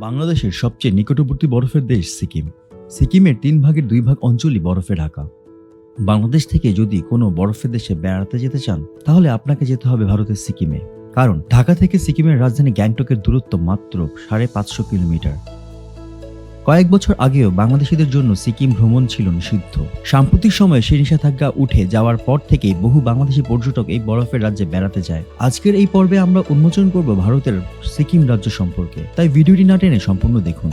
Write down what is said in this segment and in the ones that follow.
বাংলাদেশের সবচেয়ে নিকটবর্তী বরফের দেশ সিকিম। সিকিমের তিন ভাগের দুই ভাগ অঞ্চলই বরফে ঢাকা। বাংলাদেশ থেকে যদি কোনো বরফের দেশে বেড়াতে যেতে চান, তাহলে আপনাকে যেতে হবে ভারতের সিকিমে। কারণ ঢাকা থেকে সিকিমের রাজধানী গ্যাংটকের দূরত্ব মাত্র সাড়ে পাঁচশো কিলোমিটার। কয়েক বছর আগেও বাংলাদেশিদের জন্য সিকিম ভ্রমণ ছিল নিষিদ্ধ। সাম্প্রতিক সময়ে সেই নিষেধাজ্ঞা উঠে যাওয়ার পর থেকেই বহু বাংলাদেশি পর্যটক এই বরফের রাজ্যে বেড়াতে যায়। আজকের এই পর্বে আমরা উন্মোচন করব ভারতের সিকিম রাজ্য সম্পর্কে। তাই ভিডিওটি না টেনে সম্পূর্ণ দেখুন।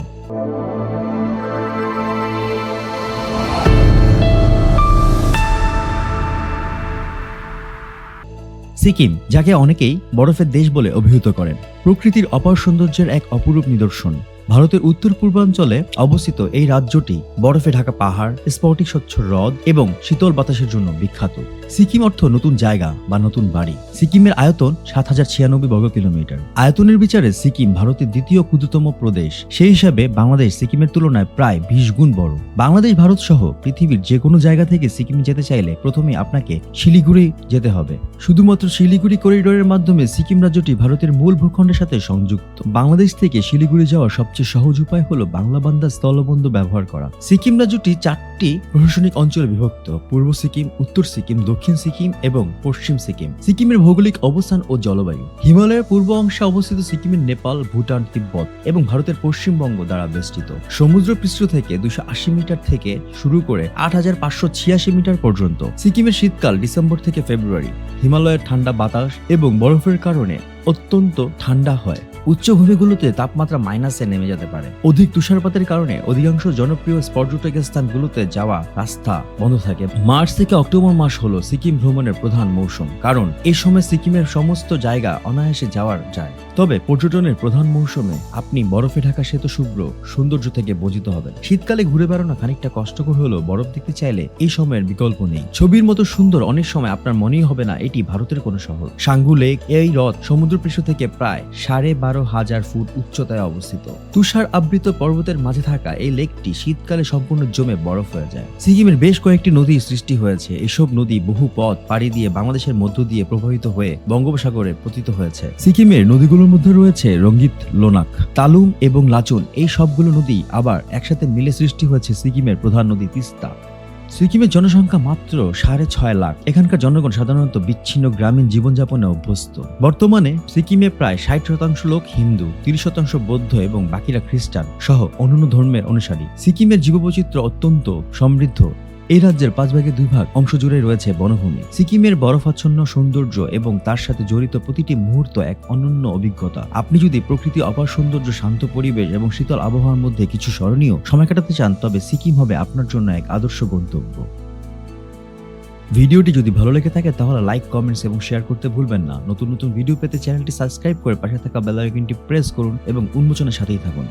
সিকিম, যাকে অনেকেই বরফের দেশ বলে অভিহিত করেন, প্রকৃতির অপার সৌন্দর্যের এক অপরূপ নিদর্শন। ভারতের উত্তর পূর্বাঞ্চলে অবস্থিত এই রাজ্যটি বরফে ঢাকা পাহাড়, স্ফটিক স্বচ্ছ হ্রদ এবং শীতল বাতাসের জন্য বিখ্যাত। সিকিম অর্থ নতুন জায়গা বা নতুন বাড়ি। সিকিমের আয়তন সাত হাজার ছিয়ানব্বই বর্গ কিলোমিটার। আয়তনের বিচারে সিকিম ভারতের দ্বিতীয় ক্ষুদ্রতম প্রদেশ। সেই হিসাবে বাংলাদেশ সিকিমের তুলনায় প্রায় বিশ গুণ বড়। বাংলাদেশ, ভারত সহ পৃথিবীর যে কোনো জায়গা থেকে সিকিম যেতে চাইলে প্রথমে আপনাকে শিলিগুড়ি যেতে হবে। শুধুমাত্র শিলিগুড়ি করিডোরের মাধ্যমে সিকিম রাজ্যটি ভারতের মূল ভূখণ্ডের সাথে সংযুক্ত। বাংলাদেশ থেকে শিলিগুড়ি যাওয়ার সবচেয়ে সহজ উপায় হলো বাংলাবান্ধা স্থলবন্ধ ব্যবহার করা। সিকিম রাজ্যটি চারটি প্রশাসনিক অঞ্চলে বিভক্ত। পূর্ব সিকিম, উত্তর সিকিম, দক্ষিণ সিকিম এবং পশ্চিম সিকিম। সিকিমের ভৌগোলিক অবস্থান ও জলবায়ু। হিমালয়ের পূর্ব অংশে অবস্থিত সিকিমের নেপাল, ভুটান, তিব্বত এবং ভারতের পশ্চিমবঙ্গ দ্বারা বেষ্টিত। সমুদ্র পৃষ্ঠ থেকে দুশো আশি মিটার থেকে শুরু করে আট হাজার পাঁচশো ছিয়াশি মিটার পর্যন্ত। সিকিমের শীতকাল ডিসেম্বর থেকে ফেব্রুয়ারি। হিমালয়ের ঠান্ডা বাতাস এবং বরফের কারণে অত্যন্ত ঠান্ডা হয়। উচ্চভূমিগুলোতে তাপমাত্রা মাইনাসে নেমে যেতে পারে। অধিক তুষারপাতের কারণে অধিকাংশ জনপ্রিয় পর্যটক স্থানগুলোতে যাওয়া রাস্তা বন্ধ থাকে। মার্চ থেকে অক্টোবর মাস হলো সিকিম ভ্রমণের প্রধান মৌসুম, কারণ এই সময় সিকিমের সমস্ত জায়গা অনায়াসে যাওয়ার যায়। তবে পর্যটনের প্রধান মৌসুমে আপনি বরফে ঢাকা শ্বেত শুভ্র সৌন্দর্য থেকে বঞ্চিত হবেন। শীতকালে ঘুরে বেড়ানো খানিকটা কষ্টকর হলেও বরফ দেখতে চাইলে এই সময়ের বিকল্প নেই। ছবির মতো সুন্দর অনেক সময় আপনার মনেই হবে না এটি ভারতের কোনো শহর। সাঙ্গু লেক, এই হ্রদ সমুদ্রপৃষ্ঠ থেকে প্রায় সাড়ে বারো হাজার ফুট উচ্চতায় অবস্থিত। তুষার আবৃত পর্বতের মাঝে থাকা এই লেকটি শীতকালে সম্পূর্ণ জমে বরফ হয়ে যায়। সিকিমের বেশ কয়েকটি নদী সৃষ্টি হয়েছে। এসব নদী বহু পথ পাড়ি দিয়ে বাংলাদেশের মধ্য দিয়ে প্রবাহিত হয়ে বঙ্গোপসাগরে পতিত হয়েছে। সিকিমের নদীগুলোর মধ্যে রয়েছে রঙ্গিত লোনাক, তালুম এবং লাচুন। এই সবগুলো নদী আবার একসাথে মিলে সৃষ্টি হয়েছে সিকিমের প্রধান নদী তিস্তা। সিকিমের জনসংখ্যা মাত্র সাড়ে ছয় লাখ। এখানকার জনগণ সাধারণত বিচ্ছিন্ন গ্রামীণ জীবনযাপনে অভ্যস্ত বর্তমানে সিকিমে প্রায় ষাট শতাংশ লোক হিন্দু, তিরিশ শতাংশ বৌদ্ধ এবং বাকিরা খ্রিস্টান সহ অন্যান্য ধর্মের অনুসারী। সিকিমের জীববৈচিত্র্য অত্যন্ত সমৃদ্ধ। এই রাজ্যের পাঁচ ভাগের দুই ভাগ অংশ জুড়ে রয়েছে বনভূমি। সিকিমের বরফাচ্ছন্ন সৌন্দর্য এবং তার সাথে জড়িত প্রতিটি মুহূর্ত এক অনন্য অভিজ্ঞতা। আপনি যদি প্রকৃতি অপার সৌন্দর্য, শান্ত পরিবেশ এবং শীতল আবহাওয়ার মধ্যে কিছু স্মরণীয় সময় কাটাতে চান, তবে সিকিম হবে আপনার জন্য এক আদর্শ গন্তব্য। ভিডিওটি যদি ভালো লেগে থাকে, তাহলে লাইক, কমেন্টস এবং শেয়ার করতে ভুলবেন না। নতুন নতুন ভিডিও পেতে চ্যানেলটি সাবস্ক্রাইব করে পাশে থাকা বেল আইকনটি প্রেস করুন এবং উন্মোচনের সাথেই থাকুন।